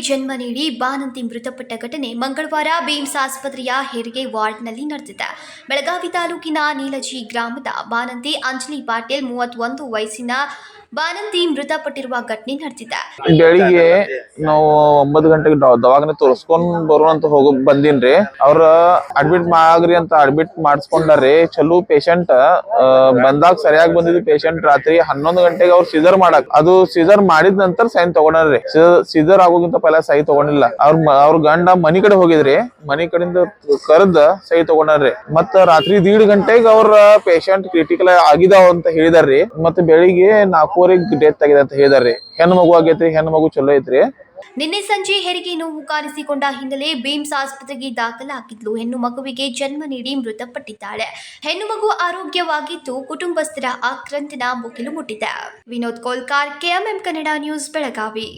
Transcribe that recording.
ಜನ್ಮ ನೀಡಿ ಬಾನಂತಿ ಮೃತಪಟ್ಟ ಘಟನೆ ಮಂಗಳವಾರ ಬೇಮ್ಸ್ ಆಸ್ಪತ್ರೆಯ ಹೆರಿಗೆ ವಾರ್ಡ್ನಲ್ಲಿ ನಡೆದಿದೆ. ಬೆಳಗಾವಿ ತಾಲೂಕಿನ ನೀಲಜಿ ಗ್ರಾಮದ ಬಾನಂತಿ ಅಂಜಲಿ ಪಾಟೀಲ್ ಮೂವತ್ತೊಂದು ವಯಸ್ಸಿನ ಬಾನಂತಿ ಮೃತಪಟ್ಟಿರುವ ಘಟನೆ ನಡೆದಿದೆ. ಬೆಳಿಗ್ಗೆ ನಾವು ಒಂಬತ್ತು ಗಂಟೆಗೆ ದವ- ದವಾಖಾನೆ ತೋರಿಸ್ಕೊಂಡ್ ಬರೋಣ ಅಂತ ಹೋಗ ಬಂದಿನ್ರಿ. ಅವ್ರ ಅಡ್ಮಿಟ್ ಮಾಡ್ರಿ ಅಂತ ಅಡ್ಮಿಟ್ ಮಾಡಿಸ್ಕೊಂಡ್ರಿ ಚಲೋ ಪೇಷಂಟ್ ಬಂದಾಗ ಸರಿಯಾಗಿ ಬಂದಿದ್ದು ಪೇಷಂಟ್ ರಾತ್ರಿ ಹನ್ನೊಂದು ಗಂಟೆಗೆ ಅವ್ರು ಸಿಜರ್ ಮಾಡಕ್ ಅದು ಸಿಜರ್ ಮಾಡಿದ ನಂತರ ಸೈನ್ ತಗೊಂಡ್ರಿ ಸಿಜರ್ ಆಗೋಗಿಂತ ಪೈಲ ಸೈ ತಗೊಂಡಿಲ್ಲ. ಅವ್ರ ಅವ್ರ ಗಂಡ ಮನಿ ಕಡೆ ಹೋಗಿದ್ರಿ. ಮನಿ ಕಡೆಯಿಂದ ಕರೆದ ಸೈ ತಗೊಂಡ್ರಿ ಮತ್ತ ರಾತ್ರಿ ದೀಡ್ ಗಂಟೆಗೆ ಅವ್ರ ಪೇಷಂಟ್ ಕ್ರಿಟಿಕಲ್ ಆಗಿದಾವ ಅಂತ ಹೇಳಿದಾರ್ರಿ. ಮತ್ತೆ ಬೆಳಿಗ್ಗೆ ನಾಲ್ಕೂವರೆಗೆ ಡೆತ್ ಆಗಿದೆ ಅಂತ ಹೇಳಿದಾರೆ. ಹೆಣ್ಣು ಮಗು ಆಗೈತ್ರಿ, ಹೆಣ್ಣು ಮಗು ಚಲೋ ಐತ್ರಿ. ನಿನ್ನೆ ಸಂಜೆ ಹೆರಿಗೆ ನೋವು ಕಾಣಿಸಿಕೊಂಡ ಹಿನ್ನೆಲೆ ಬೇಮ್ಸ್ ಆಸ್ಪತ್ರೆಗೆ ದಾಖಲಾಗಿದ್ಲು. ಹೆಣ್ಣು ಮಗುವಿಗೆ ಜನ್ಮ ನೀಡಿ ಮೃತಪಟ್ಟಿದ್ದಾಳೆ. ಹೆಣ್ಣು ಮಗು ಆರೋಗ್ಯವಾಗಿದ್ದು ಕುಟುಂಬಸ್ಥರ ಆಕ್ರಂದನ ಮುಗಿಲು ಮುಟ್ಟಿದೆ. Vinod Kolkar, KMM Kannada news, Belagavi.